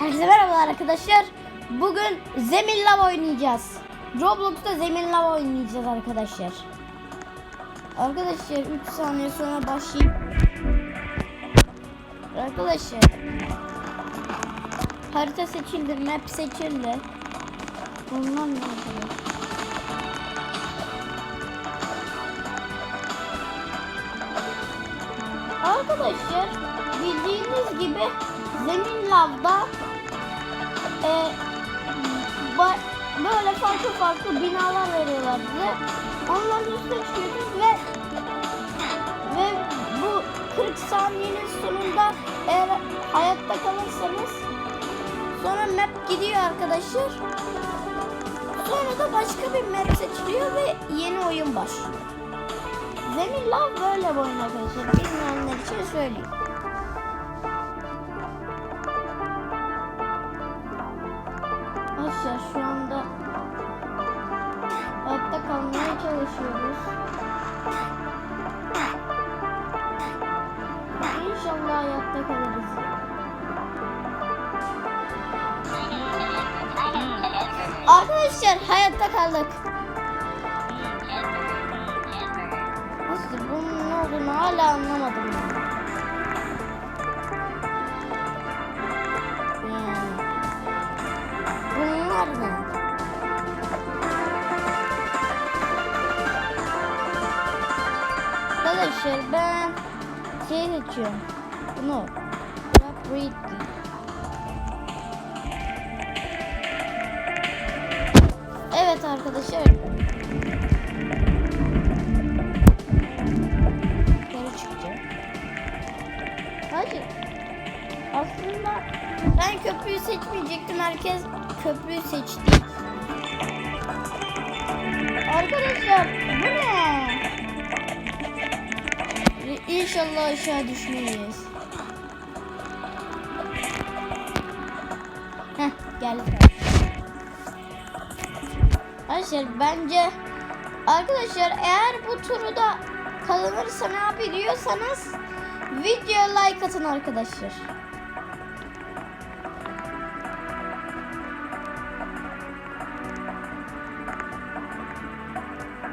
Herkese merhabalar arkadaşlar. Bugün Zemin Lav oynayacağız. Roblox'ta Zemin Lav oynayacağız arkadaşlar. Arkadaşlar 3 saniye sonra başlayayım. Arkadaşlar. Harita seçildi, map seçildi. Bunlar ne arkadaşlar? Arkadaşlar bildiğiniz gibi zemin lavda e, böyle farklı farklı binalar veriyorlar bize. Onların üstüne çıkıyoruz ve ve bu 40 saniyenin sonunda eğer hayatta kalırsanız sonra map gidiyor arkadaşlar. Sonra da başka bir map seçiliyor ve yeni oyun başlıyor. Zemin Lav böyle bir oyun arkadaşlar. Bilmeyenler için söyleyeyim. İnşallah hayatta kalırız. Arkadaşlar hayatta kaldık. Nasıl bunun ne olduğunu hala anlamadım. ben. Ne? Arkadaşlar ben şey seçiyorum. Bunu. Rap Readly. Evet arkadaşlar. Yukarı çıkacağım. Hayır. Aslında ben köprüyü seçmeyecektim. Herkes köprüyü seçti. Arkadaşlar bu ne? İnşallah aşağı düşmeyiz. Heh geldik. Arkadaşlar bence arkadaşlar eğer bu turu da kazanırsa ne yapıyorsanız videoya like atın arkadaşlar.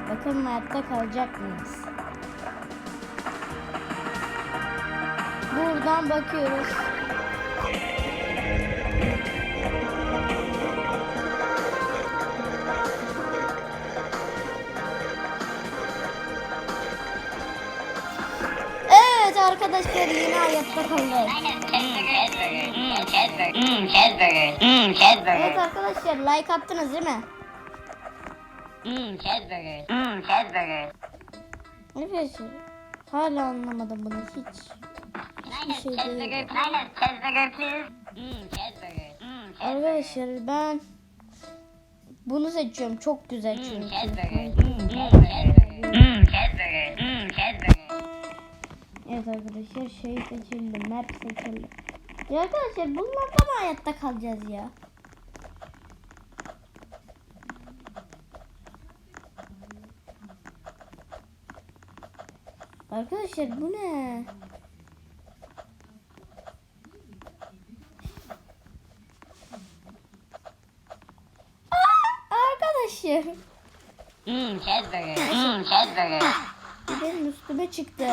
Bakalım hayatta kalacak mıyız? Buradan bakıyoruz. Arkadaşlar yine hayatta kaldık. Cheeseburger. Mmm, cheeseburger. Evet arkadaşlar like attınız değil mi? Mmm, cheeseburger. Mmm, cheeseburger. Arkadaşlar hala anlamadım bunu hiç. Have şey değil. Arkadaşlar ben bunu seçiyorum. Çok güzel çünkü. Evet arkadaşlar şey seçildi. Map seçildi. Ya arkadaşlar bunlarda mı hayatta kalacağız ya? Arkadaşlar bu ne? Aa, arkadaşlar Mmm, cheeseburger. Mmm, cheeseburger. bu benim üstüme çıktı.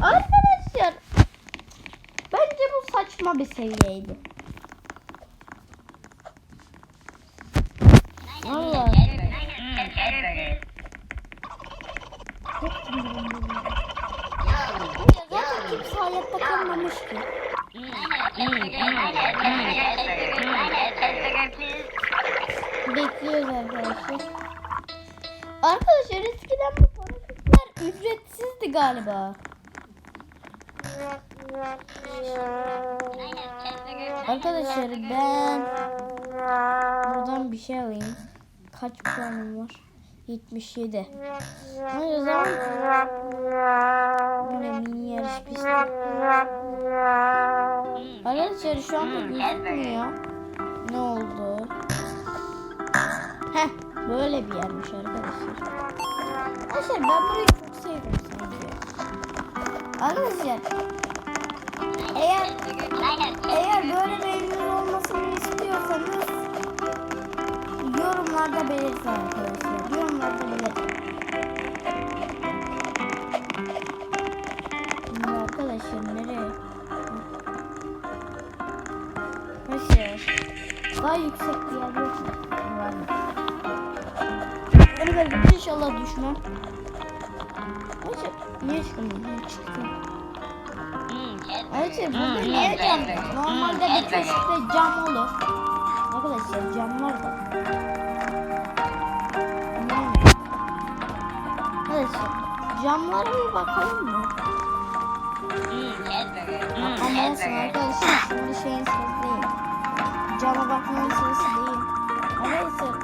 Arkadaşlar. Bence bu saçma bir seviyeydi. Cheeseburger. Zaten kimse hayatta kalmamış ki. Bekliyoruz arkadaşlar. Arkadaşlar eskiden bu paraşütler ücretsizdi galiba. Arkadaşlar ben buradan bir şey alayım. Kaç puanım var? 77. O zaman bu ne mini yarış pisti. Arkadaşlar şu anda gözükmüyor. Ne oldu? Heh böyle bir yermiş arkadaşlar. Arkadaşlar ben burayı çok sevdim sanki. Arkadaşlar eğer eğer böyle beyinler olmasını istiyorsanız yorumlarda belirtin arkadaşlar. Belirtin. Şimdi arkadaşlar nereye? Arkadaşlar daha yüksek bir yer yok mu? Mı? Arkadaşlar inşallah düşmem. Arkadaşlar niye çıkmıyor? Niye çıktı? Ayrıca burada niye cam? Normalde bir köşkte cam olur. Arkadaşlar camlar da. Camlara bir bakalım mı? Ama olsun arkadaşlar şimdi şeyin sırası değil. Cama bakmanın sırası değil. Arkadaşlar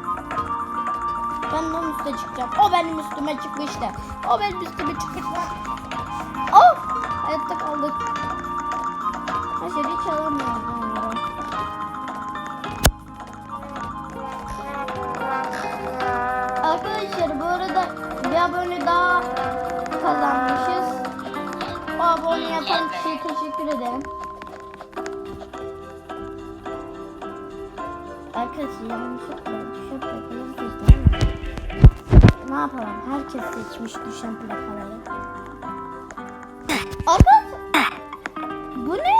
ben onun üstüne çıkacağım. O benim üstüme çıkmıştı. O benim üstüme çıkmıştı. Oh! Hayatta kaldık. Arkadaşlar hiç alamıyorum yapan kişiye teşekkür ederim. Arkadaşlar yanlışlıkla düşen plakaları seçtim ama ne yapalım? Herkes seçmiş düşen plakaları. Arkadaşlar bu ne?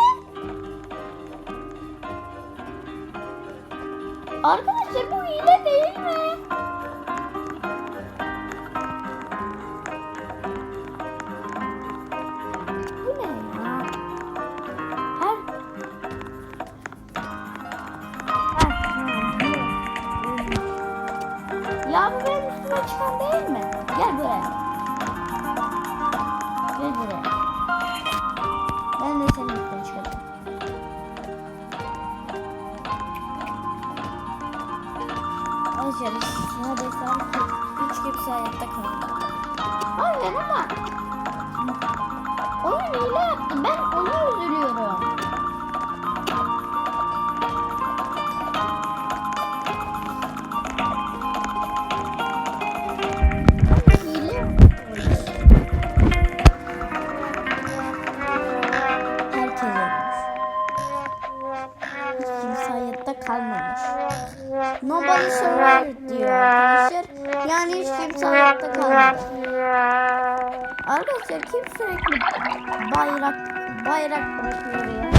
Arkadaşlar bu hile değil mi? Aynen ama onun hile yaptı. Ben ona üzülüyorum. Kalmamış. Nobody survived diyor arkadaşlar. Yani hiç kimse hayatta kalmadı. Arkadaşlar kim sürekli bayrak bayrak bırakıyor ya?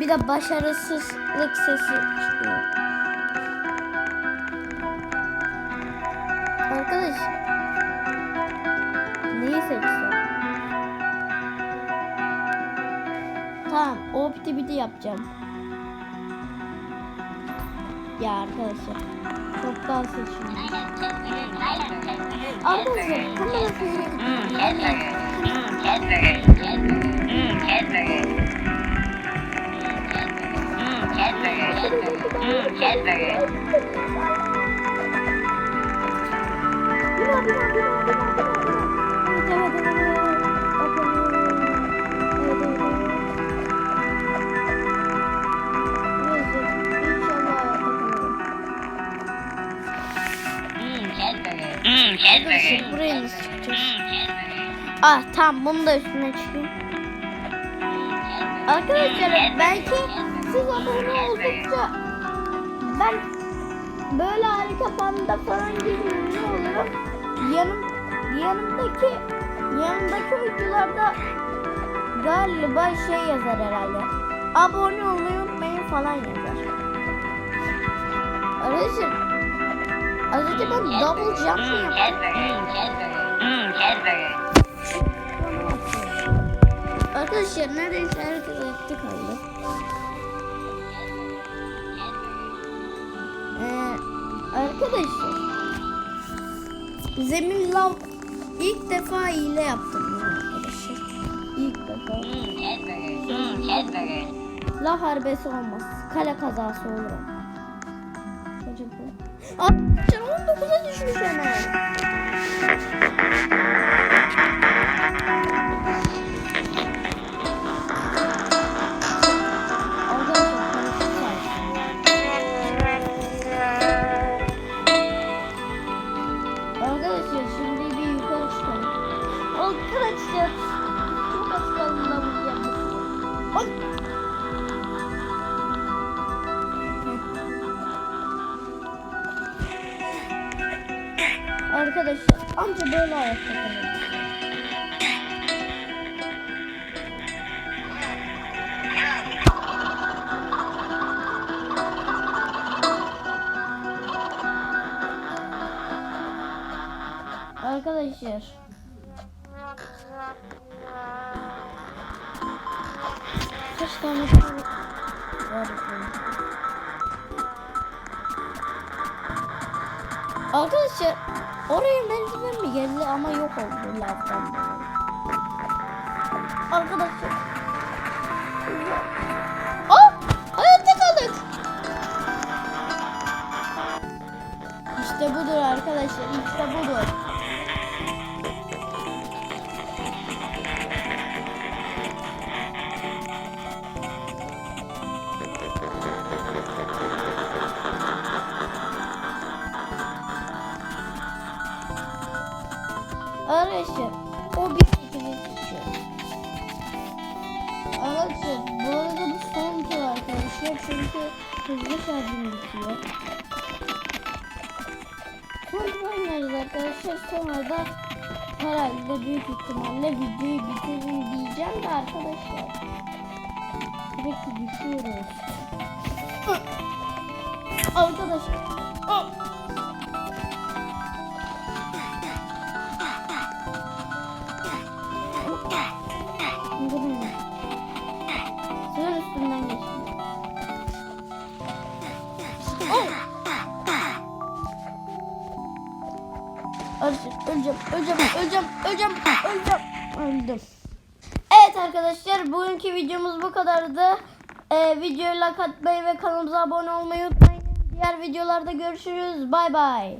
Bir de başarısızlık sesi çıkıyor. Arkadaş neyi seçsem? Tamam, optibidi yapacağım. Ya arkadaşlar, Cheeseburger. daha cheeseburger. Arkadaşlar cheeseburger. seyredin. Arkadaşlar, buraya nasıl çıkacağız? Ah, tamam, bunu da üstüne çıkayım. Arkadaşlar, belki siz abone oldukça ben böyle harika panda falan gibi olurum. Yanım, yanımdaki yanımdaki uykularda galiba şey yazar herhalde. Abone olmayı unutmayın falan yazar. Arkadaşlar az önce ben double jump mı yaptım? Arkadaşlar neredeyse herkes ayakta kaldı. Ee, arkadaşlar Zemin lav ilk defa hile yaptım arkadaşlar. İlk defa. Lav harbesi olmaz. Kale kazası olur ama. Arkadaşlar 19'a düşmüş hemen. Arkadaşlar. Kaç tane var? Arkadaşlar oraya merdiven mi geldi ama yok oldu dolayı. Arkadaşlar. Aa! Hayatta kaldık. İşte budur arkadaşlar. işte budur. Arkadaşlar o bir şekilde düşüyor. Arkadaşlar bu arada bu son tur arkadaşlar çünkü hızlı şarjım bitiyor. Son oynarız arkadaşlar sonra da herhalde büyük ihtimalle videoyu bitiririm diyeceğim de arkadaşlar. Sürekli düşüyoruz. Arkadaşlar. Öleceğim, öleceğim, öleceğim, öleceğim, öleceğim. Öldüm. Evet arkadaşlar, bugünkü videomuz bu kadardı. Ee, videoyu like atmayı ve kanalımıza abone olmayı unutmayın. Diğer videolarda görüşürüz. Bay bay.